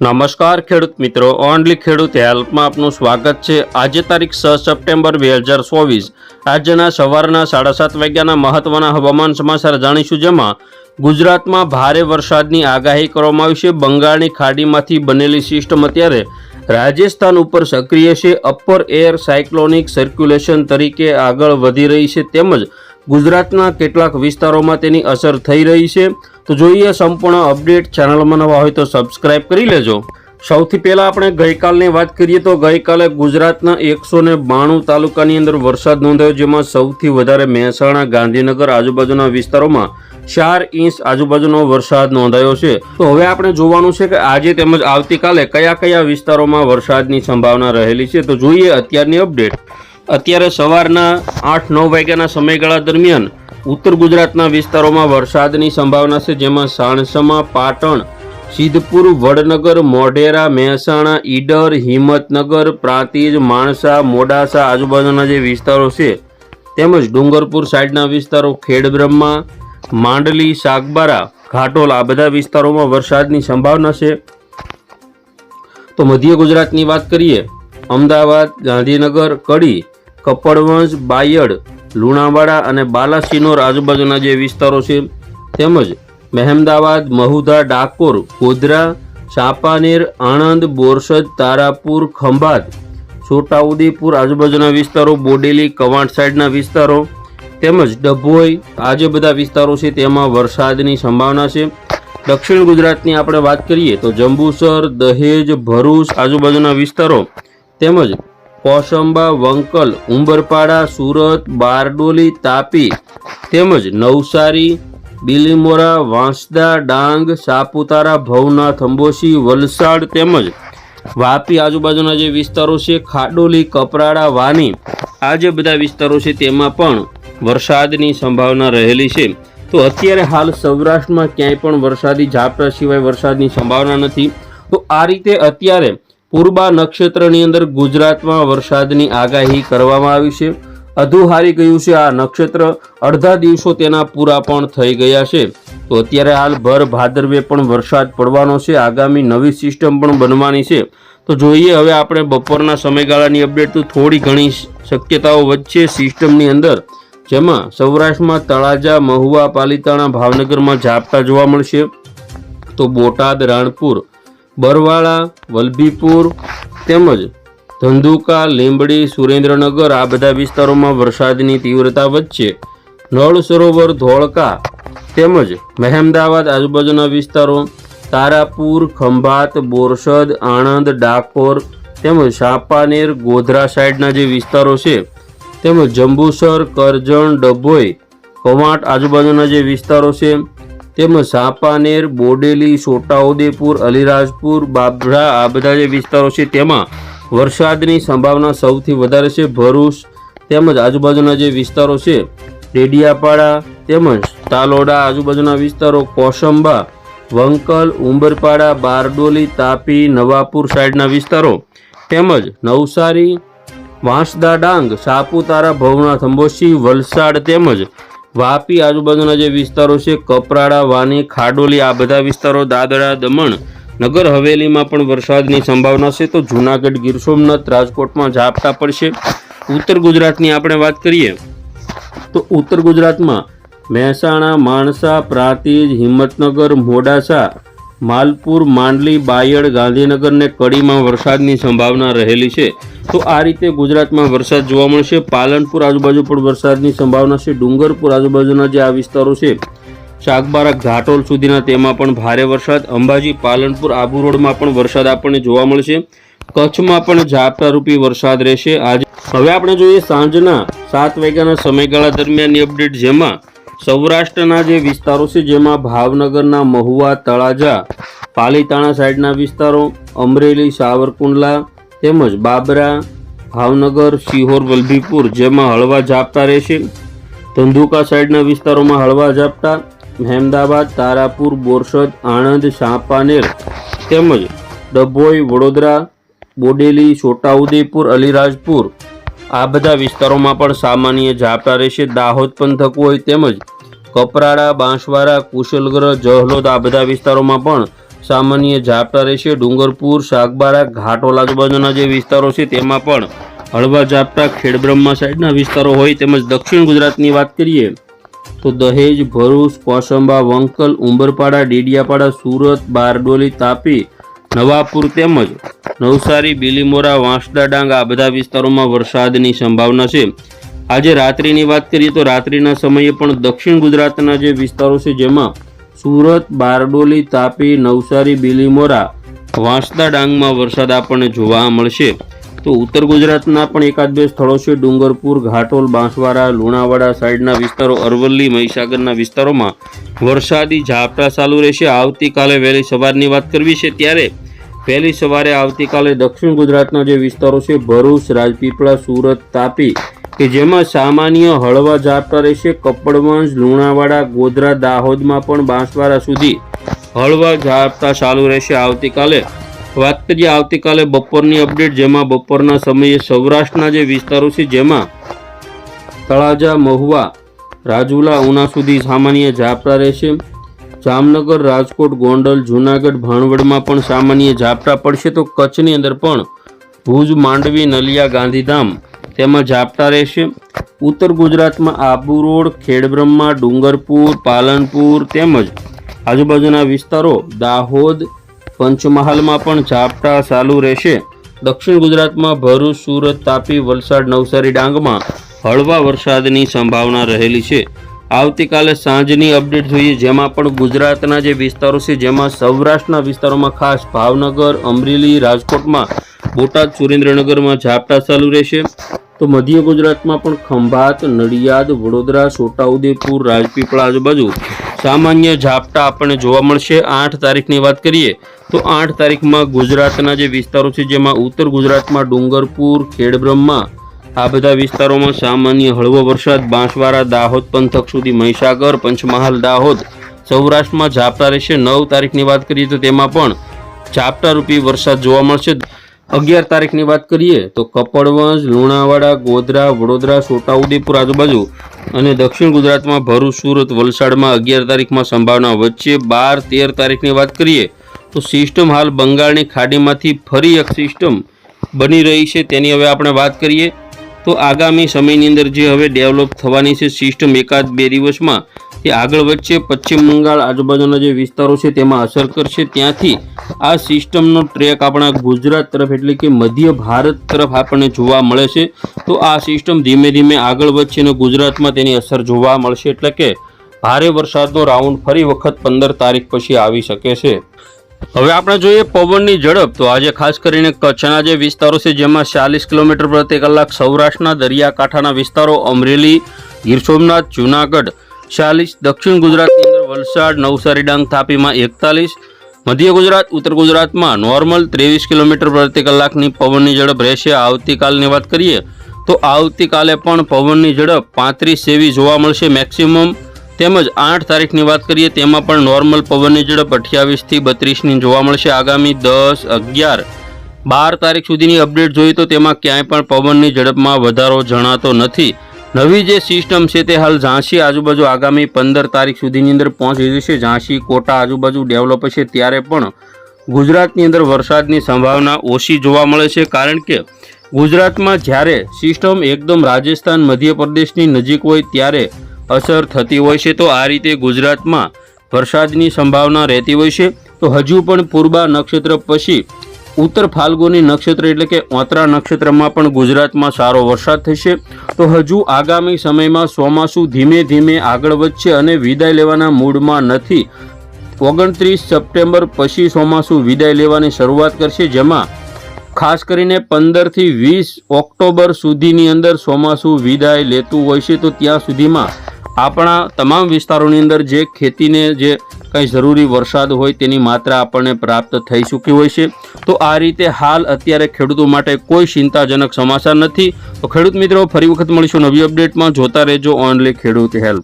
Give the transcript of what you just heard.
નમસ્કાર ખેડૂત મિત્રો, ઓનલી ખેડૂત હેલ્પમાં આપનું સ્વાગત છે. આજે તારીખ છ સપ્ટેમ્બર બે હજાર ચોવીસ. આજના સવારના સાડા સાત વાગ્યાના મહત્વના હવામાન સમાચાર જાણીશું જેમાં ગુજરાતમાં ભારે વરસાદની આગાહી કરવામાં આવી છે. બંગાળની ખાડીમાંથી બનેલી સિસ્ટમ અત્યારે રાજસ્થાન ઉપર સક્રિય છે. અપર એર સાયક્લોનિક સર્ક્યુલેશન તરીકે આગળ વધી રહી છે. તેમજ ગુજરાતના કેટલાક વિસ્તારોમાં તેની અસર થઈ રહી છે. તો જોઈએ સંપૂર્ણ અપડેટ. ચેનલમાં નવા હોય તો સબસ્ક્રાઇબ કરી લેજો. સૌથી પહેલાં આપણે ગઈકાલની વાત કરીએ તો ગઈકાલે ગુજરાતના એકસો ને બાણું તાલુકાની અંદર વરસાદ નોંધાયો, જેમાં સૌથી વધારે મહેસાણા, ગાંધીનગર આજુબાજુના વિસ્તારોમાં ચાર ઇંચ આજુબાજુનો વરસાદ નોંધાયો છે. તો હવે આપણે જોવાનું છે કે આજે તેમજ આવતીકાલે કયા કયા વિસ્તારોમાં વરસાદની સંભાવના રહેલી છે. તો જોઈએ અત્યારની અપડેટ. અત્યારે સવારના આઠ નવ વાગ્યાના સમયગાળા દરમિયાન ઉત્તર ગુજરાતના વિસ્તારોમાં વરસાદની સંભાવના છે, જેમાં સાણસમા, પાટણ, સિદ્ધપુર, વડનગર, મોઢેરા, મહેસાણા, ઈડર, હિંમતનગર, પ્રાંતિજ, માણસા, મોડાસા આજુબાજુના જે વિસ્તારો છે, તેમજ ડુંગરપુર સાઈડના વિસ્તારો, ખેડબ્રહ્મા, માંડલી, સાગબારા, ઘાટોલ, આ બધા વિસ્તારોમાં વરસાદની સંભાવના છે. તો મધ્ય ગુજરાતની વાત કરીએ, અમદાવાદ, ગાંધીનગર, કડી કપડવંશ બાયડ, લુણાવાડા અને બાલાસિનોર આજુબાજુના જે વિસ્તારો છે, તેમજ મહેમદાવાદ, મહુધા, ડાકોર, ગોધરા, ચાંપાનેર, આણંદ, બોરસદ, તારાપુર, ખંભાત, છોટાઉદેપુર આજુબાજુના વિસ્તારો, બોડેલી, કવાંટ સાઈડના વિસ્તારો, તેમજ ડભોઈ આ જે બધા વિસ્તારો છે તેમાં વરસાદની સંભાવના છે. દક્ષિણ ગુજરાતની આપણે વાત કરીએ તો જંબુસર, દહેજ, ભરૂચ આજુબાજુના વિસ્તારો, તેમજ કોસંબા, વંકલ, ઉંબરપાડા, સુરત, બારડોલી, તાપી તેમજ નવસારી, બિલીમોરા, વાંસદા, ડાંગ, સાપુતારા, ભવનાથ અંબોસી વલસાડ તેમજ વાપી આજુબાજુના જે વિસ્તારો છે, ખાડોલી, કપરાડા, વાની આ જે બધા વિસ્તારો છે, તેમાં પણ વરસાદની સંભાવના રહેલી છે. તો અત્યારે હાલ સૌરાષ્ટ્રમાં ક્યાંય પણ વરસાદી, ઝાપટા સિવાય વરસાદની સંભાવના નથી. તો આ રીતે અત્યારે પૂર્વા નક્ષત્રની અંદર ગુજરાતમાં વરસાદની આગાહી કરવામાં આવી છે. અધુહારી ગયું છે, આ નક્ષત્ર અડધા દિવસો તેના પૂરા પણ થઈ ગયા છે. તો અત્યારે હાલ ભર ભાદરવે પણ વરસાદ પડવાનો છે, આગામી નવી સિસ્ટમ પણ બનવાની છે. તો જોઈએ, હવે આપણે બપોરના સમયગાળાની અપડેટ તો થોડી ઘણી શક્યતાઓ વચ્ચે સિસ્ટમની અંદર. જેમાં સૌરાષ્ટ્રમાં તળાજા, મહુવા, પાલિતાણા, ભાવનગરમાં ઝાપટા જોવા મળશે. તો બોટાદ, રાણપુર બરવાળા, વલભીપુર તેમજ ધંધુકા, લીંબડી, સુરેન્દ્રનગર આ બધા વિસ્તારોમાં વરસાદની તીવ્રતા વચ્ચે નળ સરોવર, ધોળકા તેમજ મહેમદાવાદ આજુબાજુના વિસ્તારો તારાપુર, ખંભાત, બોરસદ, આણંદ, ડાકોર તેમજ સાપાનેર, ગોધરા સાઈડના જે વિસ્તારો છે તેમજ જંબુસર, કરજણ, ડભોઈ, કવાંટ આજુબાજુના જે વિસ્તારો છે તેમજ સાપાનેર, બોડેલી, છોટાઉદેપુર, અલીરાજપુર, બાબરા, આ બધા જે વિસ્તારો છે તેમાં વરસાદની સંભાવના સૌથી વધારે છે. ભરૂચ તેમજ આજુબાજુના જે વિસ્તારો છે, ડેડિયાપાડા તેમજ તાલોડા આજુબાજુના વિસ્તારો, કોસંબા, વંકલ, ઉંબરપાડા, બારડોલી, તાપી, નવાપુર સાઈડના વિસ્તારો તેમજ નવસારી, વાંસદા ડાંગ, સાપુતારા, ભવનાથ અંબોશી વલસાડ તેમજ વાપી આજુબાજુના જે વિસ્તારો છે, કપરાડા, વાની, ખાડોલી, આ બધા વિસ્તારો દાદરા, દમણ, નગર હવેલીમાં પણ વરસાદની સંભાવના છે. તો જૂનાગઢ, ગીર સોમનાથ, રાજકોટમાં ઝાપટા પડશે. ઉત્તર ગુજરાતની આપણે વાત કરીએ, તો ઉત્તર ગુજરાતમાં મહેસાણા, માણસા, પ્રાંતિજ, હિંમતનગર, મોડાસા માલપુર, માંડલી, બાયડ ગાંધીનગર ને કડીમાં વરસાદની સંભાવના રહેલી છે. તો આ રીતે ગુજરાતમાં વરસાદ જોવા મળશે. પાલનપુર આજુબાજુ પણ વરસાદની સંભાવના છે. ડુંગરપુર આજુબાજુના જે આ વિસ્તારો છે શાકબારા ઘાટોલ સુધીના તેમાં પણ ભારે વરસાદ. અંબાજી, પાલનપુર, આબુ રોડમાં પણ વરસાદ આપણને જોવા મળશે. કચ્છમાં પણ ઝાપટારૂપી વરસાદ રહેશે. આજે હવે આપણે જોઈએ સાંજના સાત વાગ્યાના સમયગાળા દરમિયાનની અપડેટ, જેમાં સૌરાષ્ટ્રના જે વિસ્તારો છે, જેમાં ભાવનગરના મહુવા, તળાજા, પાલીતાણા સાઈડના વિસ્તારો, અમરેલી, સાવરકુંડલા તેમજ બાબરા, ભાવનગર, સિહોર, વલભીપુર, જેમાં હળવા ઝાપટા રહેશે. ધંધુકા સાઈડના વિસ્તારોમાં હળવા ઝાપટા, મહેમદાબાદ, તારાપુર, બોરસદ, આણંદ, સાંપાનેર તેમજ ડભોઈ, વડોદરા, બોડેલી, છોટાઉદેપુર, અલીરાજપુર આ બધા વિસ્તારોમાં પણ સામાન્ય ઝાપટા રહેશે. દાહોદ પંથક હોય તેમજ કપરાડા, બાંસવાડા, કુશલગઢ, જહલોદ આ બધા વિસ્તારોમાં પણ સામાન્ય ઝાપટા રહેશે. ડુંગરપુર શાકબારા ઘાટોલ આજુબાજુના જે વિસ્તારો છે તેમાં પણ હળવા ઝાપટા ખેડબ્રહ્મા સાઈડના વિસ્તારો હોય તેમજ દક્ષિણ ગુજરાતની વાત કરીએ તો દહેજ, ભરૂચ, કોસંબા, વંકલ, ઉંબરપાડા, ડેડિયાપાડા, સુરત, બારડોલી, તાપી નવાપુર તેમજ નવસારી, બિલીમોરા, વાંસદા ડાંગ આ બધા વિસ્તારોમાં વરસાદની સંભાવના છે. આજે રાત્રિની વાત કરીએ તો રાત્રિના સમયે પણ દક્ષિણ ગુજરાતના જે વિસ્તારો છે જેમાં સુરત, બારડોલી, તાપી, નવસારી, બિલીમોરા, વાંસદા ડાંગમાં વરસાદ આપણને જોવા મળશે. તો ઉત્તર ગુજરાતના પણ એકાદ બે સ્થળો છે. ડુંગરપુર, ઘાટોલ, બાંસવાડા, લુણાવાડા સાઈડના વિસ્તારો, અરવલ્લી, મહીસાગરના વિસ્તારોમાં વરસાદી ઝાપટા ચાલુ રહેશે. આવતીકાલે વહેલી સવારની વાત કરવી છે ત્યારે વહેલી સવારે આવતીકાલે દક્ષિણ ગુજરાતના જે વિસ્તારો છે, ભરૂચ, રાજપીપળા, સુરત, તાપી, કે જેમાં સામાન્ય હળવા ઝાપટા રહેશે. કપડવંશ, લુણાવાડા, ગોધરા, દાહોદમાં પણ બાંસવાડા સુધી હળવા ઝાપટા ચાલુ રહેશે આવતીકાલે. વાત કરીએ આવતીકાલે બપોરની અપડેટ, જેમાં બપોરના સમયે સૌરાષ્ટ્રના જે વિસ્તારો છે, જેમાં તળાજા, મહુવા, રાજુલા, ઉના સુધી સામાન્ય ઝાપટા રહેશે. જામનગર, રાજકોટ, ગોંડલ, જૂનાગઢ, ભાણવડમાં પણ સામાન્ય ઝાપટા પડશે તો કચ્છની અંદર પણ ભુજ, માંડવી, નલિયા, ગાંધીધામ તેમાં ઝાપટા રહેશે. ઉત્તર ગુજરાતમાં આબુ રોડ, ખેડબ્રહ્મા, ડુંગરપુર, પાલનપુર તેમજ આજુબાજુના વિસ્તારો દાહોદ, પંચમહાલમાં પણ ઝાપટા ચાલુ રહેશે. દક્ષિણ ગુજરાતમાં ભરૂચ, સુરત, તાપી, વલસાડ, નવસારી ડાંગમાં હળવા વરસાદની સંભાવના રહેલી છે. આવતીકાલે સાંજની અપડેટ જોઈએ, જેમાં પણ ગુજરાતના જે વિસ્તારો છે, જેમાં સૌરાષ્ટ્રના વિસ્તારોમાં ખાસ ભાવનગર, અમરેલી, રાજકોટમાં બોટાદ, સુરેન્દ્રનગરમાં ઝાપટા ચાલુ રહેશે. તો મધ્ય ગુજરાતમાં પણ ખંભાત, નડિયાદ, વડોદરા, છોટાઉદેપુર, રાજપીપળા આજુબાજુ સામાન્ય ઝાપટા આપણને જોવા મળશે. આઠ તારીખની વાત કરીએ, તો આઠ તારીખમાં ગુજરાતના જે વિસ્તારો છે, જેમાં ઉત્તર ગુજરાતમાં ડુંગરપુર, ખેડબ્રહ્મા આ બધા વિસ્તારોમાં સામાન્ય હળવો વરસાદ, બાંસવાડા, દાહોદ પંથક સુધી મહીસાગર, પંચમહાલ, દાહોદ, સૌરાષ્ટ્રમાં ઝાપટા રહેશે. નવ તારીખની વાત કરીએ તો તેમાં પણ ઝાપટારૂપી વરસાદ જોવા મળશે. અગિયાર તારીખની વાત કરીએ તો કપડવંજ, લુણાવાડા, ગોધરા, વડોદરા છોટાઉદેપુર આજુબાજુ અને દક્ષિણ ગુજરાતમાં ભરૂચ, સુરત, વલસાડમાં અગિયાર તારીખમાં સંભાવના વચ્ચે બાર, તેર તારીખની વાત કરીએ તો સિસ્ટમ હાલ બંગાળની ખાડીમાંથી ફરી એક સિસ્ટમ બની રહી છે. તેની હવે આપણે વાત કરીએ તો આગામી સમયની અંદર જે હવે ડેવલપ થવાની છે સિસ્ટમ એકાદ બે દિવસમાં તે આગળ વચ્ચે પશ્ચિમ બંગાળ આજુબાજુના જે વિસ્તારો છે તેમાં અસર કરશે. ત્યાંથી આ સિસ્ટમનો ટ્રેક આપણા ગુજરાત તરફ એટલે કે મધ્ય ભારત તરફ આપણને જોવા મળે છે. તો આ સિસ્ટમ ધીમે ધીમે આગળ વધશે અને ગુજરાતમાં તેની અસર જોવા મળશે. એટલે કે ભારે વરસાદનો રાઉન્ડ ફરી વખત પંદર તારીખ પછી આવી શકે છે. હવે આપણે જોઈએ પવનની ઝડપ. તો આજે ખાસ કરીને કચ્છના જે વિસ્તારો છે, જેમાં ચાલીસ કિલોમીટર પ્રતિ કલાક સૌરાષ્ટ્રના દરિયાકાંઠાના વિસ્તારો, અમરેલી, ગીર સોમનાથ, જૂનાગઢ, ચાલીસ, દક્ષિણ ગુજરાતની અંદર વલસાડ, નવસારી, ડાંગ, તાપીમાં એકતાલીસ, મધ્ય ગુજરાત, ઉત્તર ગુજરાતમાં નોર્મલ ત્રેવીસ કિલોમીટર પ્રતિ કલાકની પવનની ઝડપ રહેશે. આવતીકાલની વાત કરીએ તો આવતીકાલે પણ પવનની ઝડપ પાંત્રીસ જેવી જોવા મળશે. મેક્સિમમ તેમજ આઠ તારીખની વાત કરીએ, તેમાં પણ નોર્મલ પવનની ઝડપ અઠ્યાવીસથી બત્રીસની જોવા મળશે. આગામી દસ, અગિયાર, બાર તારીખ સુધીની અપડેટ જોઈએ તો તેમાં ક્યાંય પણ પવનની ઝડપમાં વધારો જણાતો નથી. નવી જે સિસ્ટમ છે તે હાલ ઝાંસી આજુબાજુ આગામી પંદર તારીખ સુધીની અંદર પહોંચી જશે. ઝાંસી કોટા આજુબાજુ ડેવલપ હશે ત્યારે પણ ગુજરાતની અંદર વરસાદની સંભાવના ઓછી જોવા મળે છે. કારણ કે ગુજરાતમાં જ્યારે સિસ્ટમ એકદમ રાજસ્થાન, મધ્યપ્રદેશની નજીક હોય ત્યારે અસર થતી હોય છે તો આ રીતે ગુજરાતમાં વરસાદની સંભાવના રહેતી હોય છે. તો હજુ પણ પૂર્વા નક્ષત્ર પછી ઉત્તર ફાલ્ગુની નક્ષત્ર એટલે કે ઓતરા નક્ષત્રમાં પણ ગુજરાતમાં સારો વરસાદ થશે. તો હજુ આગામી સમયમાં ચોમાસું ધીમે ધીમે આગળ વધશે અને વિદાય લેવાના મૂડમાં નથી. ઓગણત્રીસ સપ્ટેમ્બર પછી ચોમાસું વિદાય લેવાની શરૂઆત કરશે, જેમાં ખાસ કરીને પંદરથી વીસ ઓક્ટોબર સુધીની અંદર ચોમાસું વિદાય લેતું હોય છે. તો ત્યાં સુધીમાં આપણા તમામ વિસ્તારોની અંદર જે ખેતીને જે કંઈ જરૂરી વરસાદ હોય તેની માત્રા આપણને પ્રાપ્ત થઈ ચૂકી હોય છે. તો આ રીતે હાલ અત્યારે ખેડૂતો માટે કોઈ ચિંતાજનક સમાચાર નથી. તો ખેડૂત મિત્રો, ફરી વખત મળીશું નવી અપડેટમાં. જોતા રહેજો ઓનલી ખેડૂત હેલ્પ.